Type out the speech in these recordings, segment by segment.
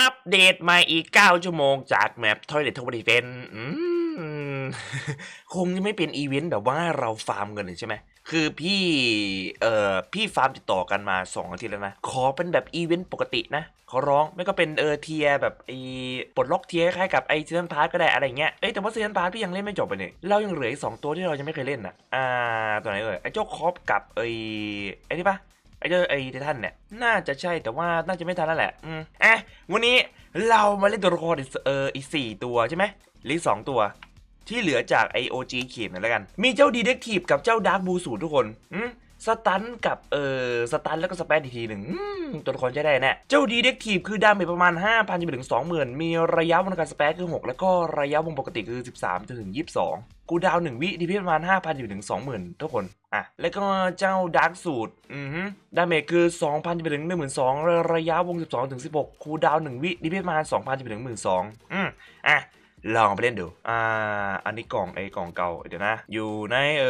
อัปเดตม่อีก 9 ชั่วโมงจากแมป Toilet t o w e r Defense อืมคงจะไม่เป็นอีเวนต์แบบว่าเราฟาร์มเงินใช่ไหมคือพี่ เอ่อ พี่ฟาร์มติดต่อกันมา 2 อาทิตย์แล้วนะ ขอเป็นแบบอีเวนต์ปกตินะ ขอร้อง ไม่ก็เป็นเออเทียแบบไอ้ปลดล็อกเทียคล้ายๆกับไอ้ซีซันพาร์ก็ได้อะไรเงี้ย เอ้ย แต่ว่าซีซันพาร์พี่ยังเล่นไม่จบไปเนี่ยเรายังเหลืออีกสองตัวที่เรายังไม่เคยเล่นอะอ่า ตัวไหนเอ่ย ไอ้เจ้าคอปกับไอ้ไอ้นี่ปะ ไอเจ้าไอเดทันเนี่ย น่าจะใช่แต่ว่าน่าจะไม่ทันแล้วแหละ อืมอะวันนี้เรามาเล่นตัวละครอีกเอออีสี่ตัวใช่ไหมหรือสองตัว ที่เหลือจากไอโอจีเขียนนั่นแล้วกัน มีเจ้าดีเด็กทีฟกับเจ้าดาร์กบูสูทุกคนอืม สตันกับเออสตันแล้วก็สเปซอีกทีหนึ่งตัวละครใช้ได้แน่เจ้าดีเด็กทีฟคือดาเมจประมาณ 5,000จนไปถึง 20,000 มีระยะวงการสเปซคือ 6 แล้วก็ระยะวงปกติคือ 13จนถึง 22 กูดาวหนึ่งวิดีพีประมาณ 5,000จนไปถึง 20,000 ทุกคน อะ แล้วก็เจ้าดาร์กสูตรอือฮึดาเมจคือ 2,000จนไปถึง 12,000 ระยะวง 12ถึง16 คูดาวน์1วิดีพีประมาณ 2,000จนไปถึง 12,000 อืมอะ ลองไปเล่นดู อ่า อันนี้กล่องไอ้กล่องเก่า เดี๋ยวนะ อยู่ในเอ่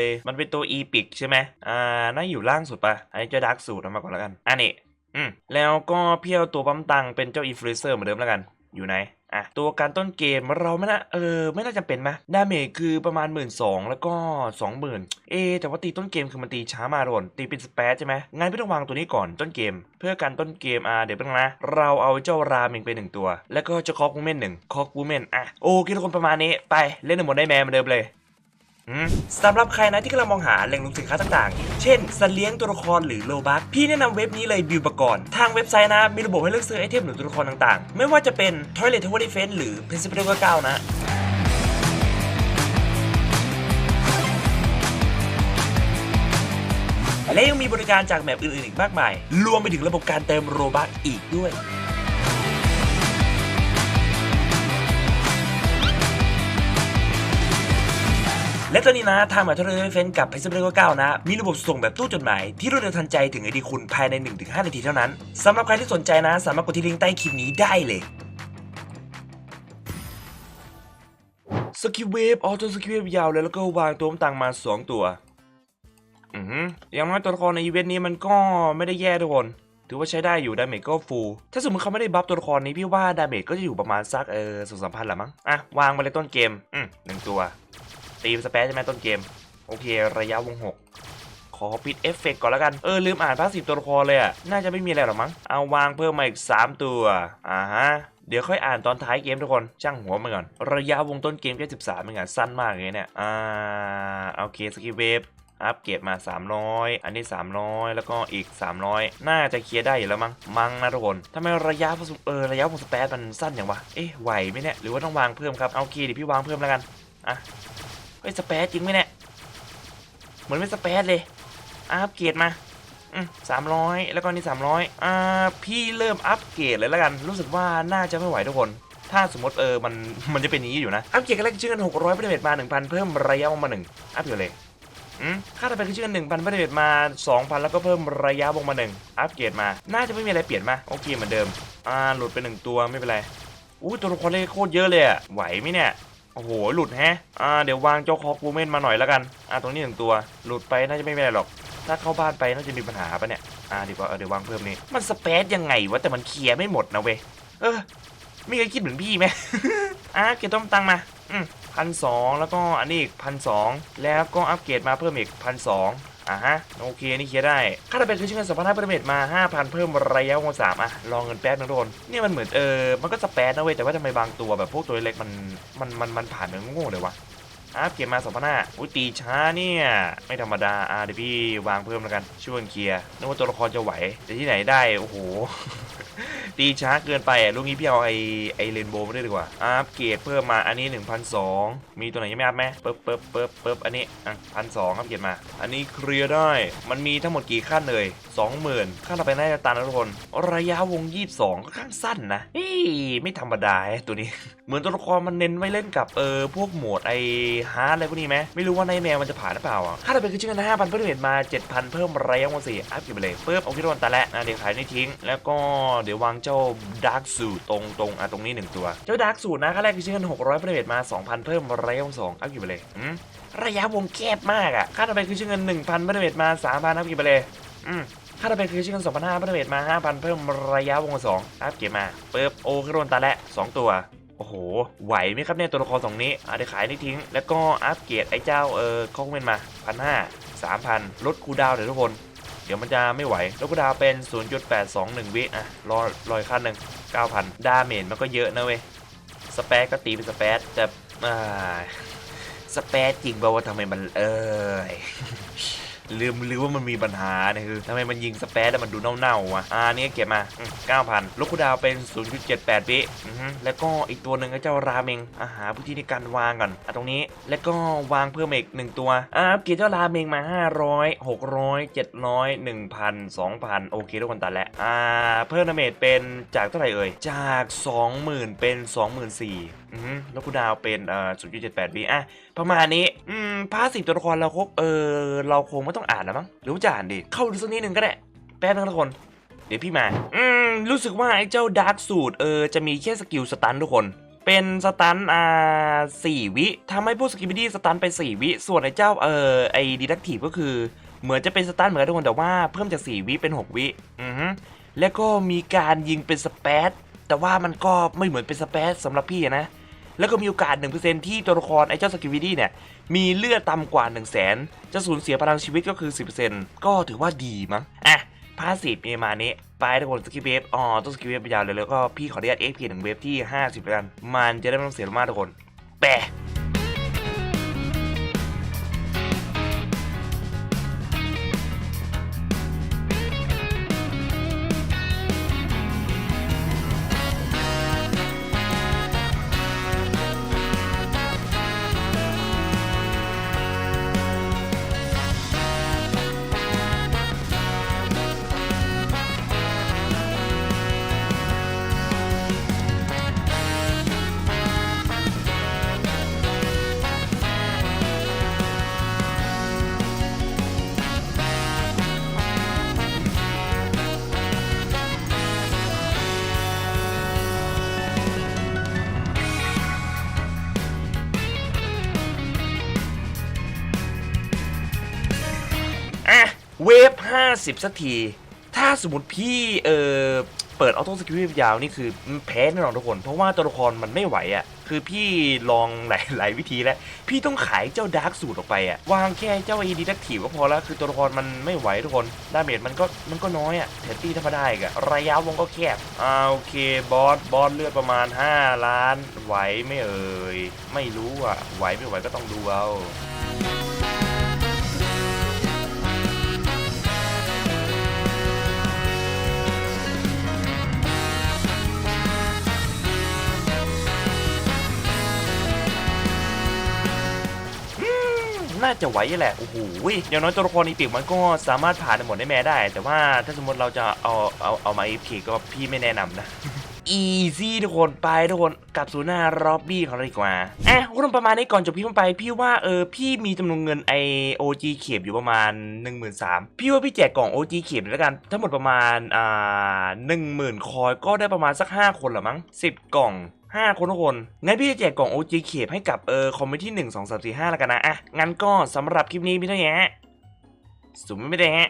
ย มันเป็นตัวอีพิกใช่ไหมอ่า น่าอยู่ล่างสุดปะอันนี้จะดักสูตรเอามาก่อนแล้วกัน อันนี้ อืม แล้วก็เพี้ยวตัวปั๊มตังเป็นเจ้าอินฟลูเอนเซอร์เหมือนเดิมแล้วกัน อยู่ไหนอะตัวการต้นเกมเราไม่น่าเออไม่น่าจะเป็นไหมดาเมจคือประมาณ 1 2ื่นแล้วก็ 20,000 เอ แต่ว่าตีต้นเกมคือมันตีช้ามาโดนตีเป็นสเปซใช่ไหมงั้นพี่ต้องวางตัวนี้ก่อนต้นเกม เพื่อการต้นเกมอะเดี๋ยวเป็นงนะ เราเอาเจ้าราเมงไปหนึ่งตัว แล้วก็เจ้าคอกบูเมนหนึ่งคอกบูเมนอะโอเคทุกคนประมาณนี้ไปเล่นในโหมดได้แมนเหมือนเดิมเลย สำหรับใครนะที่กำลังมองหาแหล่งลงสินค้าต่างๆ เช่นสัตว์เลี้ยงตัวละครหรือโลบัคพี่แนะนำเว็บนี้เลยบิวปกรณ์ทางเว็บไซต์นะ มีระบบให้เลือกซื้อไอเทมหรือตัวละครต่างๆ ไม่ว่าจะเป็น Toilet Tower Defense หรือ Principal 9นะและยังมีบริการจากแมปอื่นๆอีกมากมาย รวมไปถึงระบบการเติมโรบัคอีกด้วย และตอนนี้นะทางมหาวิทยาลัยเฟนกับเพชรบุรีเก้านะ มีระบบส่งแบบตู้จดหมาย ที่รวดเร็วทันใจถึงไอดีคุณภายใน 1-5 นาทีเท่านั้นสำหรับใครที่สนใจนะ สามารถกดที่ลิงก์ใต้คลิปนี้ได้เลยสกิเวฟออโต้สกิเวฟยาวเลยแล้วก็วางตัวต่างมา 2 ตัว อือหือย่างน้อยตัวละครในอีเวนต์นี้มันก็ไม่ได้แย่ทุกคน ถือว่าใช้ได้อยู่ดาเมจก็ฟูลถ้าสมมติเขาไม่ได้บัฟตัวละครนี้พี่ว่าดาเมจก็จะอยู่ประมาณสักเออสองสามพันละมั้ง อะ วางมาเลยต้นเกม อืมหนึ่งตัว ตีสเปซใช่ไหมต้นเกม โอเค ระยะวง6ขอปิดเอฟเฟกต์ก่อนแล้วกัน เออ ลืมอ่านพาสซีฟตัวละครเลยอะ น่าจะไม่มีอะไรหรอกมั้ง เอาวางเพิ่มมาอีก 3 ตัว อ่าฮะ เดี๋ยวค่อยอ่านตอนท้ายเกมทุกคน ช่างหัวมันก่อน ระยะวงต้นเกมแค่13เป็นไงสั้นมากเลยเนี่ย อ่า โอเค สกิเวฟอัพเกรดมา 300 อันนี้ 300 แล้วก็อีก 300 น่าจะเคลียร์ได้อยู่แล้วมั้ง มั้งนะทุกคนทำไมระยะเออระยะวงสเปซมันสั้นอย่างวะ เอ๊ะ ไหวไหมเนี่ย หรือว่าต้องวางเพิ่มครับ เอาโอเคเดี๋ยวพี่วางเพิ่มแล้วกัน อะ เฮ้ยสเปซจริงไหมเนี่ยเหมือนไม่สเปซเลยอัพเกรดมาสามร้อยแล้วก็นี่สามร้อยอ่าพี่เริ่มอัพเกรดเลยแล้วกัน รู้สึกว่าน่าจะไม่ไหวทุกคน ถ้าสมมติเออมันมันจะเป็นอย่างนี้อยู่นะ อัพเกรดกันแรกชื่อกันหกร้อยเปอร์เซ็นต์มาหนึ่งพันเพิ่มระยะวงมาหนึ่งอัพอยู่เลยอืมค่าต่อไปคือชื่อกันหนึ่งพันเปอร์เซ็นต์มาสองพันแล้วก็เพิ่มระยะวงมาหนึ่งอัพเกรดมา น่าจะไม่มีอะไรเปลี่ยนมาโอเคเหมือนเดิมอ่าหลุดไปหนึ่งตัวไม่เป็นไรอู้ตัวละครเล่นโคตรเยอะเลยอะไหวไหมเนี่ย โอ้โห หลุดแฮะ อ่า เดี๋ยววางเจ้าคอกบูเมนมาหน่อยแล้วกัน อ่า ตรงนี้หนึ่งตัว หลุดไปน่าจะไม่เป็นไรหรอก ถ้าเข้าบ้านไปน่าจะมีปัญหาปะเนี่ย อ่าดีกว่า เออ เดี๋ยววางเพิ่มนี่ มันสเปซยังไงวะ แต่มันเคลียร์ไม่หมดนะเว้ย เออ มีใครคิดเหมือนพี่ไหมอะเก็บต้มตังมา อืมพันสองแล้วก็อันนี้อีกพันสองแล้วก็อัปเกรดมาเพิ่มอีกพันสอง อะฮะ โอเค นี่เคลียร์ได้ ค่าตอบแทนคือชิ้นเงินสองพันห้าเปอร์เซ็นต์มาห้าพันเพิ่มระยะวงสามอะรอเงินแป๊บนึงทุกคนเนี่ยมันเหมือนเออ มันก็สแปดนะเว้ย แต่ว่าทำไมบางตัวแบบพวกตัวเล็กมัน มัน มัน มันผ่านไปโง่เลยวะอัพเกมมาสองพันห้าอุ้ยตีช้าเนี่ย ไม่ธรรมดา อะเดี๋ยวพี่วางเพิ่มแล้วกัน ช่วยเคลียร์นึกว่าตัวละครจะไหว แต่ที่ไหนได้ โอ้โห ตีช้าเกินไปอะลูกนี้พี่เอาไอไอเรนโบว์มาด้วยดีกว่า อัพเกรดเพิ่มมาอันนี้1,200มีตัวไหนยังไม่อัพไหมปึ๊บปึ๊บปึ๊บปึ๊บอันนี้อะพันสองอัพเกรดมา อันนี้เคลียร์ได้ มันมีทั้งหมดกี่ขั้นเลย20,000ขั้นต่อไปน่าจะตันนะทุกคน ระยะวง 22ก็ข้างสั้นนะเฮ้ยไม่ธรรมดาตัวนี้ เหมือนตัวละครมันเน้นไว้เล่นกับเออพวกโหมดไอฮาร์ดอะไรพวกนี้ไหมไม่รู้ว่าในแมวมันจะผ่านหรือเปล่าอะถ้าเราเป็นคือชื่อกันห้าพันเพิ่มเห็นมาเจ็ดพันเพิ่มระยะวงสี่อัพเก็บไปเลยปึ๊บโอเคทุกคนตาละนะเดี๋ยวขายนี่ทิ้ง แล้วก็เดี๋ยววางเจ้าดาร์กสูตตรงตรงอะตรงนี้หนึ่งตัว เจ้าดาร์กสูตนะค่าแรกคือชื่อกันหกร้อยเพิ่มเห็นมาสองพันเพิ่มระยะวงสองอัพเก็บไปเลยอืมระยะวงแคบมากอะค่าต่อไปคือชื่อเงินหนึ่งพันเพิ่มเห็นมาสามพันอัพเก็บไปเลยอืมค่าดาเมจคือชิ้นกัน2,500พัฒเมจมา5,000เพิ่มระยะวงสองอัพเก็บมาเปิบโอขึ้นโดนตาและ2ตัว โอ้โห ไหวไหมครับเนี่ยตัวละครสองนี้อะเดี๋ยวขายนี่ทิ้ง แล้วก็อัพเกรดไอ้เจ้าเออคอมเมนมาพันห้าสามพันลดคูดาวเดี๋ยวทุกคน เดี๋ยวมันจะไม่ไหวลดคูลดาวเป็น 0.821 วิอะรอรอยขั้นหนึ่ง9,000 ดาเมจมันก็เยอะนะเว้ย สเปซก็ตีเป็นสเปซแต่อ่าสเปซจริงเปล่าว่าทำไมมันเออ ลืมลืมว่ามันมีปัญหาเนี่ยคือทำไมมันยิงสเปซแล้วมันดูเน่าๆวะอ่านี่เก็บมาเก้าพันลูกคูดาวเป็น 0.78วิแล้วก็อีกตัวหนึ่งก็เจ้าราเมงอาหาพื้นที่ในการวางก่อนอะตรงนี้แล้วก็วางเพิ่มอีกหนึ่งตัวอ่าเกรดเจ้าราเมงมา 500 600 700 1,000 2,000 โอเคทุกคนตัดแล้วอ่าเพิ่มดาเมจเป็นจากเท่าไหร่เอ่ยจาก 20,000 เป็น 24,000 อือฮึแล้วคูดาวเป็นเอ่อ0.78วิอะประมาณนี้ อืมพาสิบตัวละครเราครบเออเราคงไม่ต้องอ่านแล้วมั้งหรือว่าจะอ่านดิเข้าดูสักนิดหนึ่งก็ได้แป๊บนึงทุกคน เดี๋ยวพี่มา อืมรู้สึกว่าไอ้เจ้าดาร์กสูตรเออจะมีแค่สกิลสตันทุกคนเป็นสตันอ่าสี่วิทำให้พวกสกิลบิดี้สตันไปสี่วิ ส่วนไอ้เจ้าเออไอ้ดีดักทีฟก็คือ เหมือนจะเป็นสตันเหมือนกันทุกคนแต่ว่าเพิ่มจากสี่วิเป็นหกวิอือฮึแล้วก็มีการยิงเป็นสเปซแต่ว่ามันก็ไม่เหมือนเป็นสเปซสำหรับพี่นะ แล้วก็มีโอกาส 1%ที่ตัวละครไอ้เจ้าสกิวิดี้เนี่ย มีเลือดต่ำกว่า 1 0 0 0 0แสนจะสูญเสียพลังชีวิตก็คือ 10%ก็ถือว่าดีมั้งอะพาสีมีมานี้ไปทุกคนสกิปเวฟอ๋อต้องสกิปเวฟยาวเลยแล้วก็พี่ขออนุญาตเอ็กพีหนึ่งเวฟที่ 50แล้วกัน มันจะได้ไม่ต้องเสียมากทุกคนแปะ เวฟ50 สักที ถ้าสมมติพี่เออเปิดออโต้สกิลยาวนี่คือแพ้แน่นอนทุกคน เพราะว่าตัวละครมันไม่ไหวอะ่ะ คือพี่ลองหลายหลายวิธีแล้ว พี่ต้องขายเจ้าดาร์กสูตรออกไปอะ่ะ วางแค่เจ้าอีดีดักทีก็พอแล้ว คือตัวละครมันไม่ไหวทุกคน ดาเมจมันก็มันก็น้อยอะ่ะแถมตีธรรมดาอีกอะระยะวงก็แคบอ่าโอเคบอสบอสเลือดประมาณ 5 ล้าน ไหวไม่เอ่ย ไม่รู้อะ ไหวไม่ไหวก็ต้องดูเอา จะไหวแหละโอ้โหอย่างน้อยตัวละครอีปิกมันก็สามารถผ่านในหมดได้แม่ได้ แต่ว่าถ้าสมมติเราจะเอาเอาเอามาอีพีก็พี่ไม่แนะนำนะอีซี่ทุกคนไปทุกคนกลับสู่หน้าร็อบบี้ของเราดีกว่าอะคุณผู้ชมประมาณนี้ก่อนจบพี่ลงไป พี่ว่าเออพี่มีจำนวนเงินไอโอจีเข็บอยู่ประมาณ 1 3 0 0 0พี่ว่าพี่แจกกล่อง OG เข็บแล้วกัน ทั้งหมดประมาณอ่าหนึ่งหมื่นคอยก็ได้ประมาณสัก 5 คนหรอมั้ง10 กล่อง ห้าคนทุกคนงั้นพี่จะแจกกล่อง OG เข็บให้กับเออคอมเมนต์ที่1 2 3 4 5แล้วกันนะอะงั้นก็สำหรับคลิปนี้พี่เท่านี้ฮะสุดไม่ได้ฮะ